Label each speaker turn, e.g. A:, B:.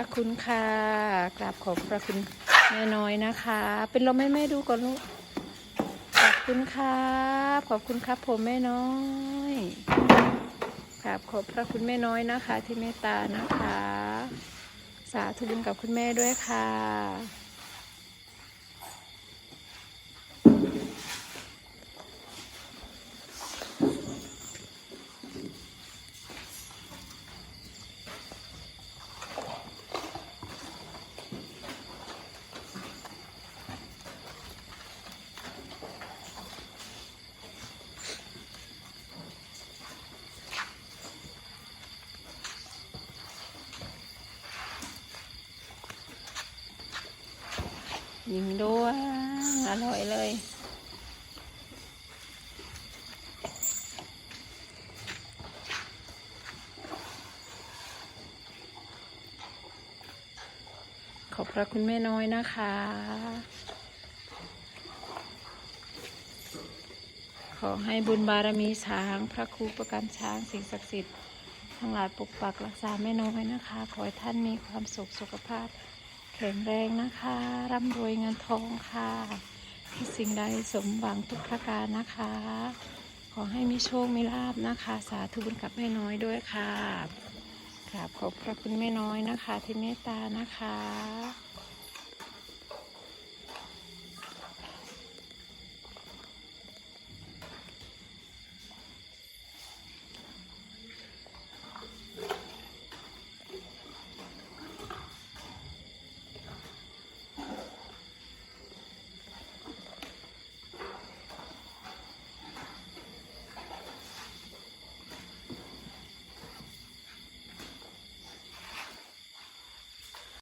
A: พระคุณค่ะกราบขอบพระคุณแม่น้อยนะคะ เป็นลมให้แม่ดูก่อนลูกขอบคุณครับขอบคุณครับผมแม่น้อยกราบขอบพระคุณแม่น้อยนะคะ ที่เมตตานะคะ สาธุบุญกับคุณแม่ด้วยค่ะ ยิงด้วยอร่อยเลยขอบพระคุณแม่น้อยนะคะ ขอให้บุญบารมีช้าง พระครูประกันช้างสิ่งศักดิ์สิทธิ์ทั้งหลายปกปักรักษาแม่น้อยนะคะ ขอให้ท่านมีความสุขสุขภาพ แข็งแรงนะคะ ร่ำรวยเงินทองค่ะที่สิ่งใดสมหวังทุกประการนะคะ ขอให้มีโชค มีลาบนะคะ สาธุบุญกับแม่น้อยด้วยค่ะกราบขอบพระคุณแม่น้อยนะคะ ที่เมตตานะคะ